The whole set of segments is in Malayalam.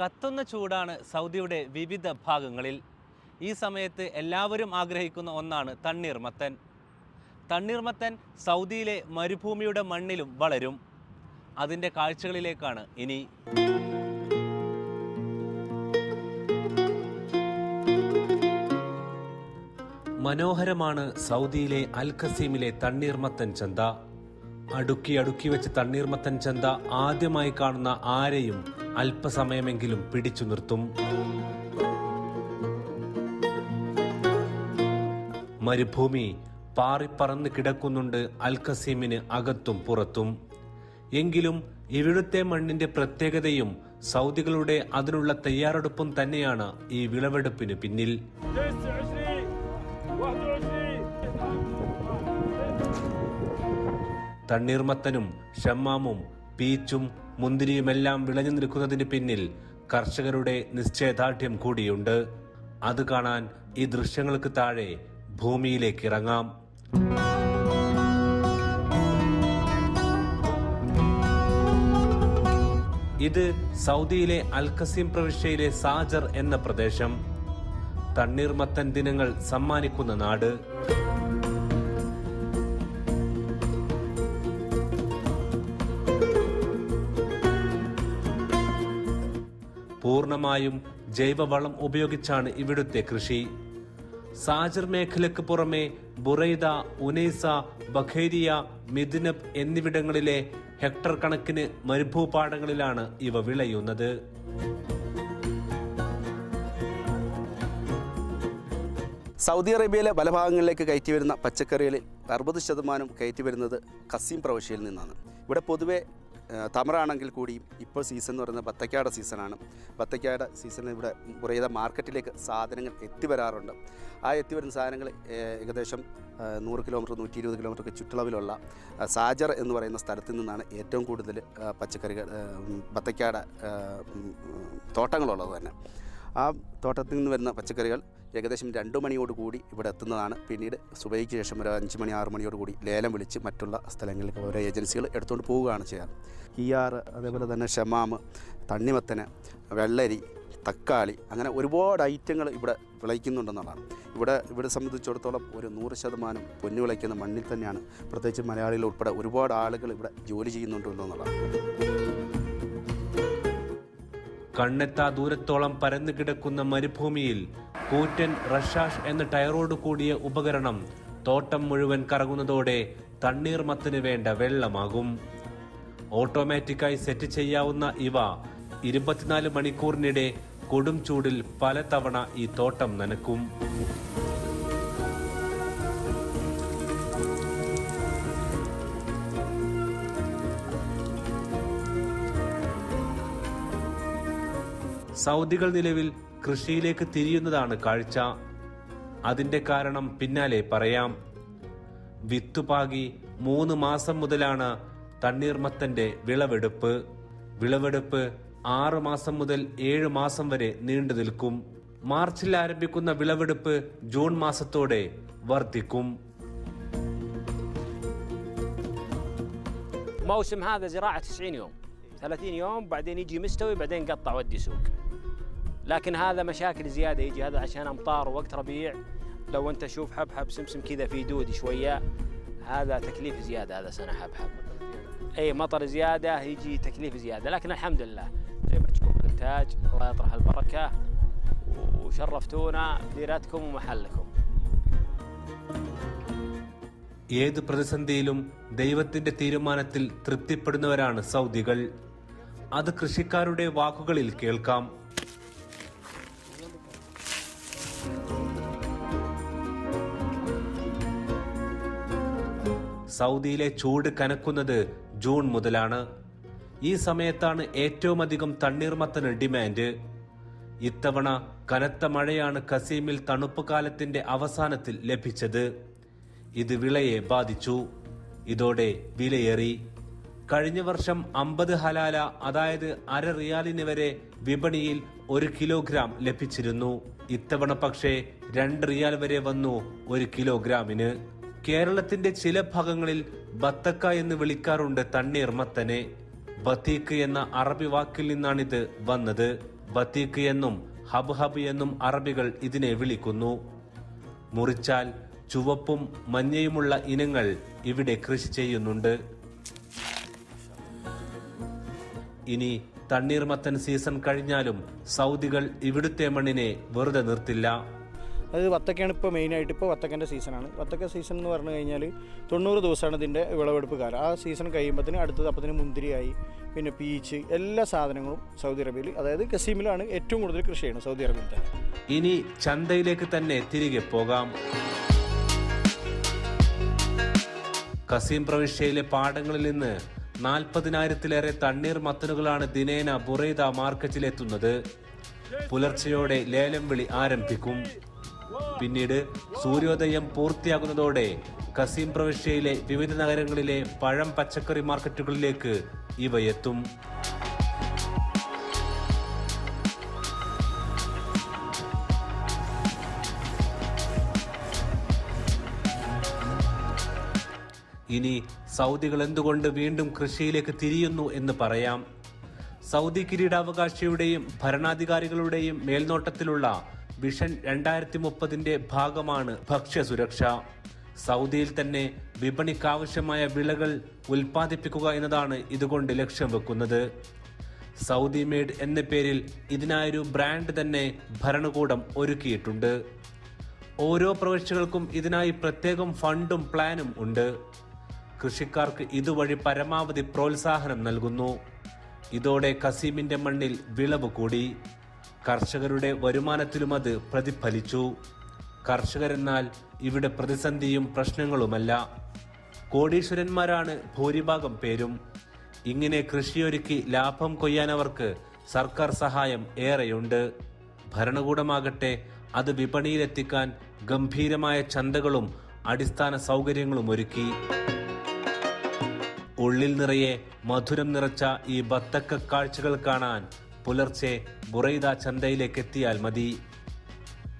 കത്തുന്ന ചൂടാണ് സൗദിയുടെ വിവിധ ഭാഗങ്ങളിൽ. ഈ സമയത്ത് എല്ലാവരും ആഗ്രഹിക്കുന്ന ഒന്നാണ് തണ്ണീർമത്തൻ തണ്ണീർമത്തൻ സൗദിയിലെ മരുഭൂമിയുടെ മണ്ണിലും വളരും. അതിന്റെ കാഴ്ചകളിലേക്കാണ് ഇനി. മനോഹരമാണ് സൗദിയിലെ അൽ ഖസീമിലെ തണ്ണീർമത്തൻ ചന്ത. അടുക്കി അടുക്കി വെച്ച് തണ്ണീർമത്തൻ ചന്ത ആദ്യമായി കാണുന്ന ആരെയും അല്പസമയമെങ്കിലും പിടിച്ചു നിർത്തും. മരുഭൂമി പാറിപ്പറന്ന് കിടക്കുന്നുണ്ട് അൽഖസീമിന് അകത്തും പുറത്തും. എങ്കിലും ഇവിടുത്തെ മണ്ണിന്റെ പ്രത്യേകതയും സൗദികളുടെ അതിനുള്ള തയ്യാറെടുപ്പും തന്നെയാണ് ഈ വിളവെടുപ്പിന് പിന്നിൽ. തണ്ണീർമത്തനും ഷമ്മാമും പീച്ചും മുന്തിരിയുമെല്ലാം വിളഞ്ഞു നിൽക്കുന്നതിന് പിന്നിൽ കർഷകരുടെ നിശ്ചയദാർഢ്യം കൂടിയുണ്ട്. അത് കാണാൻ ഈ ദൃശ്യങ്ങൾക്ക് താഴെ ഭൂമിയിലേക്ക് ഇറങ്ങാം. ഇത് സൗദിയിലെ അൽഖസീം പ്രവിശ്യയിലെ സാജർ എന്ന പ്രദേശം. തണ്ണീർമത്തൻ ദിനങ്ങൾ സമ്മാനിക്കുന്ന നാട്. പൂർണമായും ജൈവവളം ഉപയോഗിച്ചാണ് ഇവിടുത്തെ കൃഷി. സാജർ മേഖലയ്ക്ക് പുറമെ ബുറൈദ ഉനൈസ ബഖേരിയ മിഥുനബ് എന്നിവിടങ്ങളിലെ ഹെക്ടർ കണക്കിന് മരുഭൂപാടങ്ങളിലാണ് ഇവ വിളയുന്നത്. സൗദി അറേബ്യയിലെ പല ഭാഗങ്ങളിലേക്ക് കയറ്റി വരുന്ന പച്ചക്കറികളിൽ അറുപത് ശതമാനം കയറ്റി വരുന്നത് കസീം പ്രവിശ്യയിൽ നിന്നാണ്. ഇവിടെ പൊതുവെ തമറാണെങ്കിൽ കൂടിയും ഇപ്പോൾ സീസൺ എന്ന് പറയുന്നത് ബത്തക്കാട സീസണാണ് ബത്തക്കാട സീസണിൽ ഇവിടെ കുറേ മാർക്കറ്റിലേക്ക് സാധനങ്ങൾ എത്തിവരാറുണ്ട് ആ എത്തിവരുന്ന സാധനങ്ങൾ ഏകദേശം നൂറ് കിലോമീറ്റർ നൂറ്റി ഇരുപത് കിലോമീറ്ററൊക്കെ ചുറ്റളവിലുള്ള സാജർ എന്ന് പറയുന്ന സ്ഥലത്ത് നിന്നാണ് ഏറ്റവും കൂടുതൽ പച്ചക്കറികൾ ബത്തക്കാട തോട്ടങ്ങളുള്ളത് തന്നെ. ആ തോട്ടത്തിൽ നിന്ന് വരുന്ന പച്ചക്കറികൾ ഏകദേശം രണ്ട് മണിയോടുകൂടി ഇവിടെ എത്തുന്നതാണ്. പിന്നീട് സുബൈക്ക് ശേഷം ഒരു അഞ്ച് മണി ആറ് മണിയോടുകൂടി ലേലം വിളിച്ച് മറ്റുള്ള സ്ഥലങ്ങളിലേക്ക് ഓരോ ഏജൻസികൾ എടുത്തുകൊണ്ട് പോവുകയാണ് ചെയ്യാറ്. കിയാർ അതേപോലെ തന്നെ ഷമാമ് തണ്ണിമത്തന് വെള്ളരി തക്കാളി അങ്ങനെ ഒരുപാട് ഐറ്റങ്ങൾ ഇവിടെ വിളയിക്കുന്നുണ്ടെന്നുള്ളതാണ്. ഇവിടെ ഇവിടെ സംബന്ധിച്ചിടത്തോളം ഒരു നൂറ് ശതമാനം പൊന്നു വിളയ്ക്കുന്ന മണ്ണിൽ തന്നെയാണ് പ്രത്യേകിച്ച് മലയാളികൾ ഉൾപ്പെടെ ഒരുപാട് ആളുകൾ ഇവിടെ ജോലി ചെയ്യുന്നുണ്ട് എന്നുള്ളതാണ്. കണ്ണെത്താ ദൂരത്തോളം പരന്നു കിടക്കുന്ന മരുഭൂമിയിൽ കൂറ്റൻ റഷാഷ് എന്ന ടയറോട് കൂടിയ ഉപകരണം തോട്ടം മുഴുവൻ കറങ്ങുന്നതോടെ തണ്ണീർമത്തിന് വേണ്ട വെള്ളമാകും. ഓട്ടോമാറ്റിക്കായി സെറ്റ് ചെയ്യാവുന്ന ഇവ ഇരുപത്തിനാല് മണിക്കൂറിനിടെ കൊടും ചൂടിൽ പലതവണ ഈ തോട്ടം നനക്കും. സൗദികൾ നിലവിൽ കൃഷിയിലേക്ക് തിരിയുന്നതാണ് കാഴ്ച അതിന്റെ കാരണം പിന്നാലെ പറയാം വിത്തുപാകി മൂന്ന് മാസം മുതലാണ് തണ്ണീർമത്തന്റെ വിളവെടുപ്പ് വിളവെടുപ്പ് ആറ് മാസം മുതൽ ഏഴ് മാസം വരെ നീണ്ടു നിൽക്കും മാർച്ചിൽ ആരംഭിക്കുന്ന വിളവെടുപ്പ് ജൂൺ മാസത്തോടെ വർദ്ധിക്കും موسم هذا زراعة 90 يوم 30 يوم بعدين يجي مستوي بعدين قطع ودي سوق لكن هذا مشاكل زيادة يجي هذا عشان أمطار ووقت ربيع لو أنت شوف حبحب سمسم كذا في دود شوية هذا تكليف زيادة هذا سنة حبحب أي مطر زيادة يجي تكليف زيادة لكن الحمد لله زي ما تشوف الإنتاج الله يطرح البركة وشرفتونا ديرتكم ومحلكم ഏത് പ്രതിസന്ധിയിലും ദൈവത്തിന്റെ തീരുമാനത്തിൽ തൃപ്തിപ്പെടുന്നവരാണ് സൗദികൾ അത് കൃഷിക്കാരുടെ വാക്കുകളിൽ കേൾക്കാം സൗദിയിലെ ചൂട് കനക്കുന്നത് ജൂൺ മുതലാണ്. ഈ സമയത്താണ് ഏറ്റവും അധികം തണ്ണീർമത്തന് ഡിമാൻഡ്. ഇത്തവണ കനത്ത മഴയാണ് കസീമിൽ തണുപ്പ് കാലത്തിന്റെ അവസാനത്തിൽ ലഭിച്ചത്. ഇത് വിളയെ ബാധിച്ചു. ഇതോടെ വിലയേറി. കഴിഞ്ഞ വർഷം അമ്പത് ഹലാല അതായത് അര റിയാലിന് വരെ വിപണിയിൽ ഒരു കിലോഗ്രാം ലഭിച്ചിരുന്നു. ഇത്തവണ പക്ഷേ രണ്ട് റിയാൽ വരെ വന്നു ഒരു കിലോഗ്രാമിന്. കേരളത്തിന്റെ ചില ഭാഗങ്ങളിൽ ബത്തക്ക എന്ന് വിളിക്കാറുണ്ട് തണ്ണീർമത്തനെ ബത്തീക്ക് എന്ന അറബി വാക്കിൽ നിന്നാണിത് വന്നത്. ബത്തീക്ക് എന്നും ഹബ് ഹബ് എന്നും അറബികൾ ഇതിനെ വിളിക്കുന്നു. മുറിച്ചാൽ ചുവപ്പും മഞ്ഞയുമുള്ള ഇനങ്ങൾ ഇവിടെ കൃഷി ചെയ്യുന്നുണ്ട്. ഇനി തണ്ണീർമത്തൻ സീസൺ കഴിഞ്ഞാലും സൗദികൾ ഇവിടുത്തെ മണ്ണിനെ വെറുതെ നിർത്തില്ല. അത് വത്തക്കയാണ് ഇപ്പോൾ മെയിനായിട്ട് ഇപ്പോൾ വത്തക്കന്റെ സീസണാണ് വത്തക്ക സീസൺ എന്ന് പറഞ്ഞു കഴിഞ്ഞാൽ തൊണ്ണൂറ് ദിവസമാണ് ഇതിന്റെ വിളവെടുപ്പ് കാലം. ആ സീസൺ കഴിയുമ്പോഴത്തേന് അടുത്തത് അപ്പത്തിന് മുന്തിരിയായി പിന്നെ പീച്ച് എല്ലാ സാധനങ്ങളും സൗദി അറേബ്യയിൽ അതായത് കസീമിലാണ് ഏറ്റവും കൂടുതൽ കൃഷി ചെയ്യുന്നത് സൗദി അറേബ്യയിൽ തന്നെ. ഇനി ചന്തയിലേക്ക് തന്നെ തിരികെ പോകാം. കസീം പ്രവിശ്യയിലെ പാടങ്ങളിൽ നിന്ന് നാൽപ്പതിനായിരത്തിലേറെ തണ്ണീർ മത്തനുകളാണ് ദിനേന ബുറൈദ മാർക്കറ്റിലെത്തുന്നത് പുലർച്ചെയോടെ ലേലം വിളി ആരംഭിക്കും. പിന്നീട് സൂര്യോദയം പൂർത്തിയാകുന്നതോടെ കസീം പ്രവിശ്യയിലെ വിവിധ നഗരങ്ങളിലെ പഴം പച്ചക്കറി മാർക്കറ്റുകളിലേക്ക് ഇവ എത്തും ഇനി സൗദികൾ എന്തുകൊണ്ട് വീണ്ടും കൃഷിയിലേക്ക് തിരിയുന്നു എന്ന് പറയാം. സൗദി കിരീടാവകാശിയുടെയും ഭരണാധികാരികളുടെയും മേൽനോട്ടത്തിലുള്ള വിഷൻ രണ്ടായിരത്തി മുപ്പതിന്റെ ഭാഗമാണ് ഭക്ഷ്യസുരക്ഷ. സൗദിയിൽ തന്നെ വിപണിക്കാവശ്യമായ വിളകൾ ഉൽപ്പാദിപ്പിക്കുക എന്നതാണ് ഇതുകൊണ്ട് ലക്ഷ്യം വെക്കുന്നത്. സൗദി മേഡ് എന്ന പേരിൽ ഇതിനായൊരു ബ്രാൻഡ് തന്നെ ഭരണകൂടം ഒരുക്കിയിട്ടുണ്ട്. ഓരോ പ്രവിശ്യകൾക്കും ഇതിനായി പ്രത്യേകം ഫണ്ടും പ്ലാനും ഉണ്ട്. കൃഷിക്കാർക്ക് ഇതുവഴി പരമാവധി പ്രോത്സാഹനം നൽകുന്നു. ഇതോടെ കസീമിന്റെ മണ്ണിൽ വിളവ് കൂടി. കർഷകരുടെ വരുമാനത്തിലും അത് പ്രതിഫലിച്ചു. കർഷകരെന്നാൽ ഇവിടെ പ്രതിസന്ധിയും പ്രശ്നങ്ങളുമല്ല. കോടീശ്വരന്മാരാണ് ഭൂരിഭാഗം പേരും. ഇങ്ങനെ കൃഷിയൊരുക്കി ലാഭം കൊയ്യാനവർക്ക് സർക്കാർ സഹായം ഏറെയുണ്ട്. ഭരണകൂടമാകട്ടെ അത് വിപണിയിലെത്തിക്കാൻ ഗംഭീരമായ ചന്തകളും അടിസ്ഥാന സൗകര്യങ്ങളും ഒരുക്കി. ഉള്ളിൽ നിറയെ മധുരം നിറച്ച ഈ ബത്തക്ക കാഴ്ചകൾ കാണാൻ പുലർച്ചെ ബുറൈദ ചന്തയിലേക്ക് എത്തിയാൽ മതി.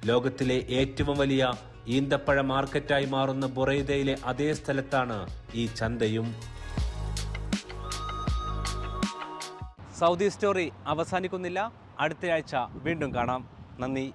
ലോകത്തിലെ ഏറ്റവും വലിയ ഈന്തപ്പഴ മാർക്കറ്റായി മാറുന്ന ബുറൈദയിലെ അതേ സ്ഥലത്താണ് ഈ ചന്തയും. സൗദി സ്റ്റോറി അവസാനിക്കുന്നില്ല. അടുത്തയാഴ്ച വീണ്ടും കാണാം. നന്ദി.